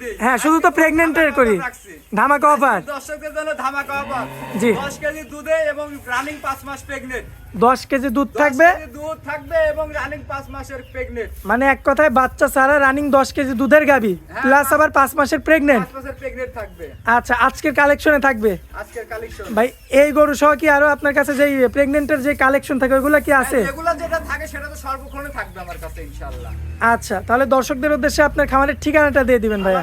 দিই হ্যাঁ, শুধু তো প্রেগনেন্ট এর করি। ধামাকা অফার দর্শকদের জন্য ধামাকা অফার জি। দশ কেজি দুধে এবং রানিং পাঁচ মাস প্রেগনেন্ট দশ কেজি দুধ থাকবে? দুধ থাকবে এবং রানিং পাঁচ মাসের প্রেগনেন্ট মানে এক কথায় বাচ্চা সারা রানিং দশ কেজি দুধের গাবি হ্যাঁ, প্লাস হ্যাঁ। আবার পাঁচ মাসের প্রেগনেন্ট প্রেগনেন্ট থাকবে। আচ্ছা আজকের কালেকশনে থাকবে? আজকের কালেকশন ভাই এই গরু সহ কি আরও আপনার কাছে যে প্রেগনেন্টের যে কালেকশন থাকে ওইগুলো কি আছে? রেগুলার যেটা থাকে সেটা তো সর্বক্ষণে থাকবে আমার কাছে ইনশাআল্লাহ। আচ্ছা তাহলে দর্শকদের উদ্দেশ্যে আপনার খামারের ঠিকানাটা দিয়ে দিবেন ভাইয়া।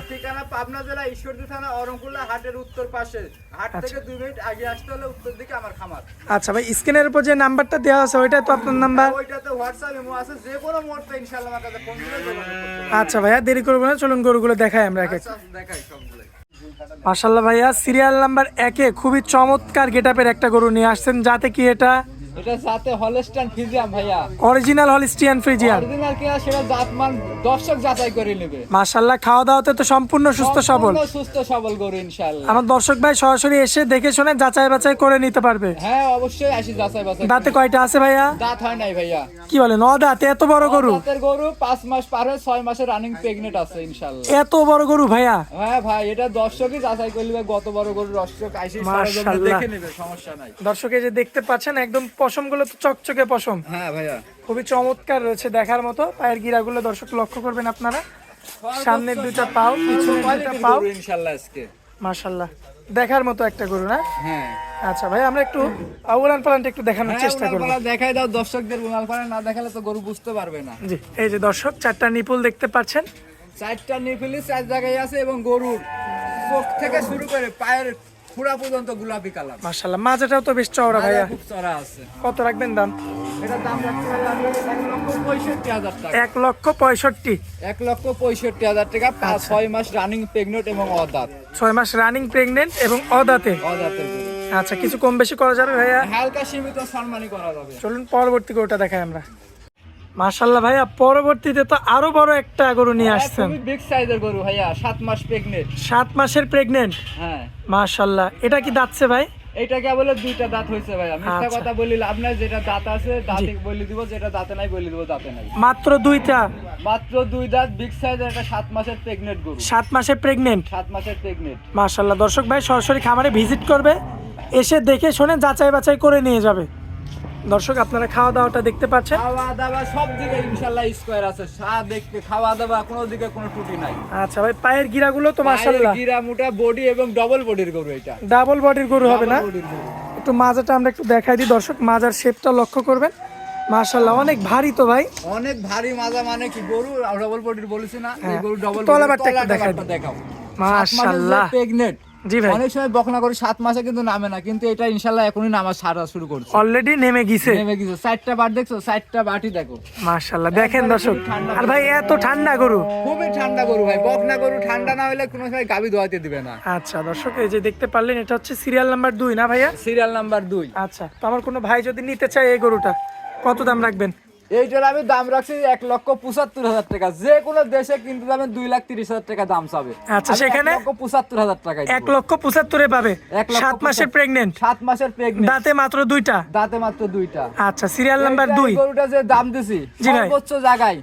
পাবনা জেলা ঈশ্বরদী থানা অরংকুল্লা হাটের উত্তর পাশে। হাট আচ্ছা। থেকে দুই মিনিট আগে আসতে হলে উত্তর দিকে আমার খামার। আচ্ছা ভাই স্ক্রিনের উপর যে নাম্বারটা দেওয়া আছে ওইটা তো আপনার নাম্বার? ওইটাতে হোয়াটসঅ্যাপ ইমো আছে যে কোনো মুহূর্তে ইনশাআল্লাহ আমার কাছে ফোন দিলে। আচ্ছা ভাইয়া দেরি করব না চলুন গরুগুলো দেখাই আমরা এক এক। আচ্ছা, দেখাই সবগুলো। মাসাল্লাহ ভাইয়া সিরিয়াল নাম্বার একে খুবই চমৎকার গেটআপের একটা গরু নিয়ে আসছেন যাতে কি এটা এটা সাথে হলস্টাইন ফিজিয়াম ভাইয়া। Original Holstein Friesian. অরিজিনাল কিনা সেটা জাতমান দর্শক যাচাই করে নেবে। মাসাল্লাহ খাওয়া দাওয়াতে তো সম্পূর্ণ সুস্থ সবল। সুস্থ সবল গরু ইনশাআল্লাহ আমার দর্শক ভাই সরাসরি এসে দেখে শুনে যাচাই বাছাই করে নিতে পারবে। হ্যাঁ অবশ্যই আসি যাচাই বাছাই দাঁতে কয়টা আছে ভাইয়া? দাঁত হয় নাই ভাইয়া। কি বলে ন দাঁতে? এত বড় গরু? দাঁতের গরু পাঁচ মাস পার হয়ে ছয় মাসের রানিং প্রেগনেন্ট আছে ইনশাআল্লাহ এত বড় গরু ভাইয়া? হ্যাঁ ভাই এটা দর্শকই যাচাই করে নেবে গত বড় গরু দর্শক আইসি মাশাআল্লাহ। দেখে নেবে সমস্যা নাই। দর্শক এই যে দেখতে পাচ্ছেন একদম পশমগুলো তো চকচকে পশম। হ্যাঁ ভাইয়া। খুবই চমৎকার রয়েছে দেখার মতো। পায়ের গিরাগুলো দর্শক লক্ষ্য করবেন আপনারা। সামনের দুইটা পাও পিছনের দুইটা পাও। ইনশাআল্লাহ আজকে। মাশাল্লাহ। দেখার মতো একটা গরু না? হ্যাঁ। আচ্ছা ভাই আমরা একটু আউলান পালানটা একটু দেখানোর হ্যাঁ, চেষ্টা করব। দেখাই দাও দর্শকদের উনাল পাড়া না দেখালে তো গরু বুঝতে পারবে না। জি এই যে দর্শক চারটা নিপুল দেখতে পাচ্ছেন। চারটা নিপুলই চার জায়গায় আছে এবং গরুর চোখ থেকে শুরু করে পায়ের খুঁড়া পর্যন্ত গোলাপি কালার। মাশাল্লাহ মাজাটাও তো বেশ চওড়া ভাইয়া। খুব চড়া আছে। কত রাখবেন দাম? এটার দাম রাখতে এক লক্ষ পঁয়ষট্টি এক লক্ষ পঁয়ষট্টি। হাজার টাকা পাঁচ ছয় মাস রানিং প্রেগনেন্ট এবং অদাঁত। ছয় মাস রানিং প্রেগনেন্ট এবং অদাতে। অদাঁতের গরু আচ্ছা কিছু কম বেশি করা যাবে ভাইয়া? হালকা সীমিত সম্মানই করা যাবে। চলুন পরবর্তী গরুটা দেখাই আমরা। মাশাল্লাহ ভাইয়া পরবর্তীতে তো আরও বড় একটা গরু নিয়ে আসছেন। বিগ সাইজের গরু ভাইয়া সাত মাস প্রেগনেন্ট সাত মাসের প্রেগনেন্ট হ্যাঁ। মাশাল্লাহ এটা কি দাঁতছে ভাই? এইটা কে বলে দুইটা দাঁত হয়েছে ভাইয়া? মিথ্যা আচ্ছা। কথা বলি লাভ নাই যেটা দাঁত আছে দাঁতে বলি দিব যেটা দাঁতে নাই বলি দিব দাঁতে নাই। মাত্র দুইটা? মাত্র দুই দাঁত বিগ সাইজের একটা সাত মাসের প্রেগনেন্ট গরু। সাত মাসের প্রেগনেন্ট সাত মাসের প্রেগনেন্ট মাশাল্লাহ দর্শক ভাই সরাসরি খামারে ভিজিট করবে এসে দেখে শুনে যাচাই বাছাই করে নিয়ে যাবে। দর্শক আপনারা খাওয়া দাওয়াটা দেখতে পাচ্ছেন। খাওয়া দাওয়া সব দিকে ইনশাল্লাহ স্কোয়ার আছে। সা দেখতে খাওয়া দাওয়া কোনো দিকে কোনো ত্রুটি নাই। আচ্ছা ভাই পায়ের গিরাগুলো তো মাশাল্লাহ গিরা মোটা বডি এবং ডবল বডির গরু এটা। ডাবল বডির গরু হবে না। একটু মাজাটা আমরা একটু দেখাই দিই। দর্শক মাজার শেপটা লক্ষ্য করবেন। মাশাল্লাহ অনেক ভারী তো ভাই। অনেক ভারী মাজা মানে কি গরু? ডবল বডির বলেছি না এই হ্যাঁ। গরু ডবল তলাবারটা একটু দেখাই। দেখাও। মাশাল্লাহ প্রেগনেন্ট জি ভাই। অনেক সময় বকনা করে সাত মাসে কিন্তু নামে না কিন্তু এটা ইনশাল্লাহ এখনই নামা ছাড়া শুরু করছে। অলরেডি নেমে গিয়েছে? নেমে গেছে চারটা বার দেখছ? চারটা বাটি দেখো। মাশাল্লাহ দেখেন দর্শক। আর ভাই এত ঠান্ডা গরু। খুবই ঠান্ডা গরু ভাই বকনা গরু ঠান্ডা না হলে কোনো সময় গাবি ধোয়াতে দিবে না। আচ্ছা দর্শক এই যে দেখতে পারলেন এটা হচ্ছে সিরিয়াল নাম্বার দুই না ভাইয়া? সিরিয়াল নাম্বার দুই। আচ্ছা তো আমার কোনো ভাই যদি নিতে চায় এই গরুটা কত দাম রাখবেন? এইটার আমি দাম রাখছি এক লক্ষ পঁচাত্তর হাজার টাকা। যে কোনো দেশে কিনতে যাবেন দুই লাখ তিরিশ হাজার টাকা দাম চাবে। আচ্ছা, সেখানে? লক্ষ পঁচাত্তর হাজার টাকা এক লক্ষ পঁচাত্তরে পাবে। এক সাত মাসের প্রেগনেন্ট সাত মাসের প্রেগনেন্ট দাঁতে মাত্র দুইটা। দাঁতে মাত্র দুইটা। আচ্ছা সিরিয়াল নাম্বার দুই। গরুটা যে দাম দিছি সর্বোচ্চ জায়গায়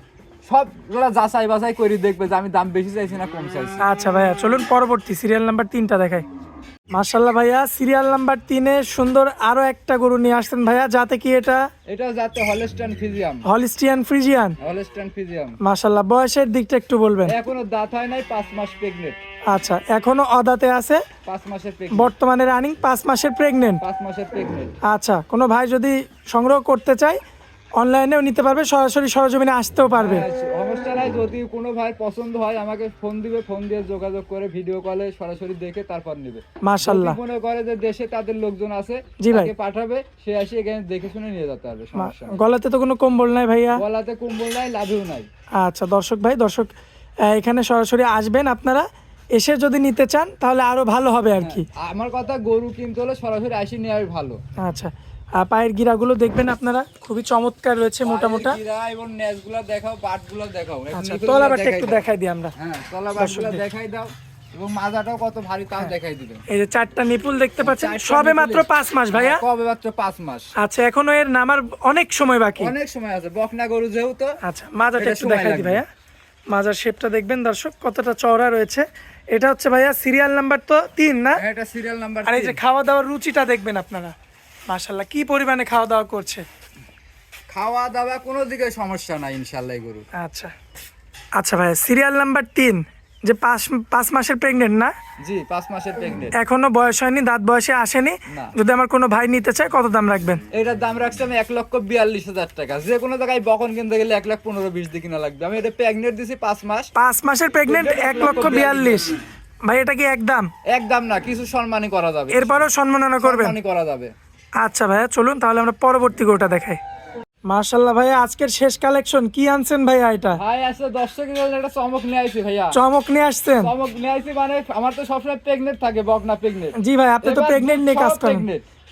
সবগুলা যাচাই বাছাই করে দেখবে যে আমি দাম বেশি চাইছি না কম চাইছি। আচ্ছা ভাইয়া চলুন পরবর্তী সিরিয়াল নাম্বার তিনটা দেখাই। মার্শাল্লাহ ভাইয়া সিরিয়াল নাম্বার তিনে সুন্দর আরও একটা গরু নিয়ে আসছেন ভাইয়া যাতে কি এটা? এটা যাতে Holstein Friesian Holstein Friesian Holstein Friesian মার্শাল্লাহ বয়সের দিকটা একটু বলবেন। এখনও দাঁত হয় নাই পাঁচ মাস প্রেগনেন্ট আচ্ছা এখনও অদাতে আছে? পাঁচ মাসের বর্তমানে রানিং পাঁচ মাসের প্রেগনেন্ট পাঁচ মাসের প্রেগনেন্ট আচ্ছা কোনো ভাই যদি সংগ্রহ করতে চায় অনলাইনেও নিতে পারবে সরাসরি সরজমিনে আসতেও পারবে। যদি কোনো ভাই পছন্দ হয় আমাকে ফোন দিবে ফোন দিয়ে যোগাযোগ করে ভিডিও কলে সরাসরি দেখে তারপর নেবে। মার্শাল্লাহ মনে করে যে দেশে তাদের লোকজন আছে তাকে পাঠাবে সে এসে এখানে দেখে শুনে নিয়ে যেতে পারবে সমস্যা গলাতে তো কোনো কম্বল নাই ভাইয়া? গলাতে কম্বল নাই লাভেও নাই। আচ্ছা দর্শক ভাই দর্শক এখানে সরাসরি আসবেন আপনারা। এসে যদি নিতে চান তাহলে আরও ভালো হবে আর কি। আমার কথা গরু কিনতে হলে সরাসরি আসি নেওয়াই ভালো। আচ্ছা পায়ের গিরাগুলো দেখবেন আপনারা। খুবই চমৎকার রয়েছে মোটা মোটা এবং দেখাও বাটগুলো দেখাও। আচ্ছা একটু দেখাই দিই আমরা। হ্যাঁ দেখাই দাও এবং মাজাটাও কত ভারী তাও দেখাই দিবে এই যে চারটা নিপুল দেখতে পাচ্ছেন সবে মাত্র মাস ভাইয়া। কবে মাত্র পাঁচ মাস। আচ্ছা এখনও এর নামার অনেক সময় বাকি। অনেক সময় আছে বকনা গরু যেহেতু আচ্ছা মাজাটা একটু সময় দেখাই দিই ভাইয়া। মাজার শেপটা দেখবেন দর্শক কতটা চওড়া রয়েছে। এটা হচ্ছে ভাইয়া সিরিয়াল নাম্বার তো তিন না? হ্যাঁ, এটা সিরিয়াল নাম্বার আর এই যে খাওয়া দাওয়ার রুচিটা দেখবেন আপনারা। মাশাল্লাহ কি পরিমাণে খাওয়া দাওয়া করছে? খাওয়া দাওয়া কোনো দিকে সমস্যা নাই ইনশাল্লাহ গরু। আচ্ছা। আচ্ছা ভাই সিরিয়াল নাম্বার তিন যে পাঁচ পাঁচ মাসের প্রেগনেন্ট না? জি পাঁচ মাসের প্রেগনেন্ট এখনও বয়স হয়নি দাঁত বয়সে আসেনি। যদি আমার কোনো ভাই নিতে চায় কত দাম রাখবেন? এটার দাম রাখছি আমি এক লক্ষ বিয়াল্লিশ হাজার টাকা। যে কোনো জায়গায় বকন কিনতে গেলে এক লাখ পনেরো বিশ দিয়ে কিনা লাগবে। আমি এটা প্রেগনেন্ট দিছি পাঁচ মাস। পাঁচ মাসের প্রেগনেন্ট এক লক্ষ বিয়াল্লিশ। ভাই এটা কি একদম একদম না কিছু সম্মানই করা যাবে। এরপরেও সম্মাননা করবেন? সম্মানই করা যাবে। আচ্ছা ভাইয়া চলুন তাহলে আমরা পরবর্তী গরুটা দেখাই। মার্শাল্লাহ ভাইয়া আজকের শেষ কালেকশন কি আনছেন ভাইয়া এটা? ভাই আসলে দর্শকের জন্য একটা চমক নিয়ে আইছি ভাইয়া। চমক নিয়ে আসছেন? চমক নিয়ে আইছি মানে আমার তো সবসময় প্রেগনেন্ট থাকে বকনা প্রেগনেন্ট জি ভাই আপনি তো প্রেগনেন্ট নিয়ে কাজ করেন।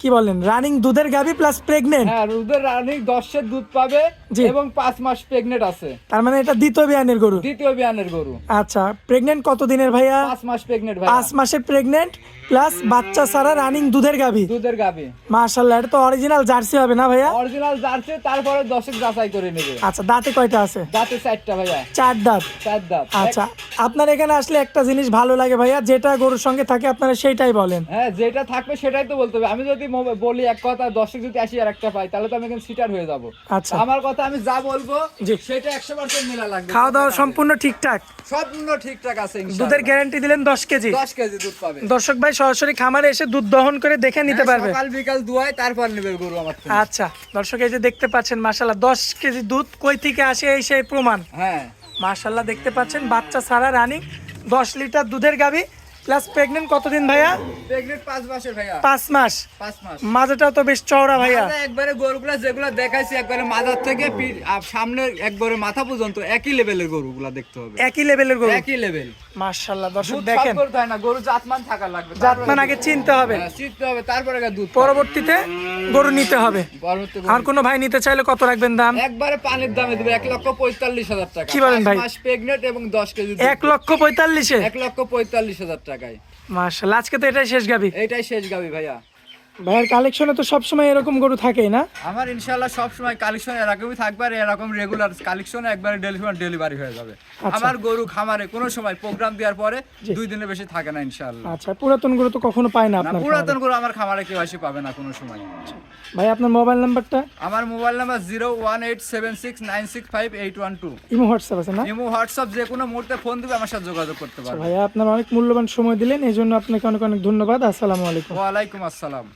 কি বলেন রানিং দুধের গাবি প্লাস প্রেগনেন্ট হ্যাঁ দুধের রানী দশের দুধ পাবে। এবং পাঁচ মাস প্রেগনেন্ট আছে। তার মানে এটা দ্বিতীয় বিয়ানের গরু? দ্বিতীয় বিয়ানের গরু। আচ্ছা প্রেগনেন্ট কত দিনের ভাইয়া? পাঁচ মাস প্রেগনেন্ট ভাই পাঁচ মাসের প্রেগনেন্ট প্লাস বাচ্চা সারা রানিং দুধের গাবি দুধের গাবি মার্শাল্লাহ এটা তো অরিজিনাল জার্সি হবে না ভাইয়া? অরিজিনাল জার্সি তারপরে দশক যাচাই করে নেবে। আচ্ছা দাঁতে কয়টা আছে? দাঁতে চারটা ভাইয়া। চার দাঁত। চার দাঁত। আচ্ছা আপনার এখানে আসলে একটা জিনিস ভালো লাগে ভাইয়া যেটা গরুর সঙ্গে থাকে আপনারা সেইটাই বলেন। হ্যাঁ যেটা থাকবে সেটাই তো বলতে হবে। আমি যদি বলি এক কথা দর্শক যদি আসি আর একটা পাই তাহলে তো আমি এখানে সিটার হয়ে যাব। আচ্ছা। আমার কথা আমি যা বলব। সেটা একশো পার্সেন্ট মেলা লাগবে। খাওয়া দাওয়া সম্পূর্ণ ঠিকঠাক? সম্পূর্ণ ঠিকঠাক আছে দুধের গ্যারান্টি দিলেন দশ কেজি। দশ কেজি দুধ পাবে দর্শক ভাই সরাসরি খামারে এসে দুধ দহন করে দেখে নিতে হ্যাঁ, পারবে। সকাল বিকাল দুয়ায় তারপর নেবে গরু আমার আচ্ছা দর্শক এই যে দেখতে পাচ্ছেন মাশাআল্লাহ 10 কেজি দুধ কই থেকে আসে এই সেই প্রমাণ? হ্যাঁ। মাশাআল্লাহ দেখতে পাচ্ছেন বাচ্চা সারা রানিং দশ লিটার দুধের গাবি প্লাস প্রেগনেন্ট কতদিন ভাইয়া? প্রেগনেন্ট পাঁচ মাসের ভাইয়া। পাঁচ মাস। পাঁচ মাস। মাজাটাও তো বেশ চওড়া ভাইয়া। একবারে গরুগুলা যেগুলো দেখাইছি একবারে মাথার থেকে সামনে একবারে মাথা পর্যন্ত একই লেভেলের গরুগুলা দেখতে হবে। একই লেভেলের গরু? একই লেভেল মাশাল্লাহ দর্শক দেখেন। করতে হয় না গরু জাতমান থাকা লাগবে। জাতমান আগে চিনতে হবে। হ্যাঁ, চিনতে হবে তারপরে দুধ। পরবর্তীতে গরু নিতে হবে। আর কোনো ভাই নিতে চাইলে কত রাখবেন দাম? একবারে পানির দামে দেবে এক লক্ষ পঁয়তাল্লিশ হাজার টাকা। কি বলেন ভাই? মাস প্রেগনেন্ট এবং দশ কেজি দুধ। এক লক্ষ পঁয়তাল্লিশে? এক লক্ষ পঁয়তাল্লিশ হাজার টাকায় মাশাআল্লাহ আজকে তো এটাই শেষ গাবি। এটাই শেষ গাবি ভাইয়া। ভাইয়ের কালেকশনে তো সবসময় এরকম গরু থাকেই না? আমার ইনশাল্লাহ সব সময় কালেকশন এরকমই থাকবে আর এরকম রেগুলার কালেকশন একবারে ডেলিভারি ডেলিভারি হয়ে যাবে। আচ্ছা। আমার গরু খামারে কোনো সময় প্রোগ্রাম দেওয়ার পরে দুই দিনের বেশি থাকে না ইনশাল্লাহ আচ্ছা পুরাতন গরু তো কখনো পায় না আপনার পুরাতন গরু আমার খামারে কেউ আসে পাবে না কোনো সময়। ভাই আপনার মোবাইল নাম্বারটা আমার mobile number zero one eight seven six nine six five eight one two imo WhatsApp আছে না? ইমো হোয়াটসঅ্যাপ যে কোনো মুহূর্তে ফোন দিবে আমার সাথে যোগাযোগ করতে পারবে। ভাইয়া আপনার অনেক মূল্যবান সময় দিলেন এই জন্য আপনাকে অনেক অনেক ধন্যবাদ। আসসালামু আলাইকুম। ওয়ালাইকুম আসসালাম।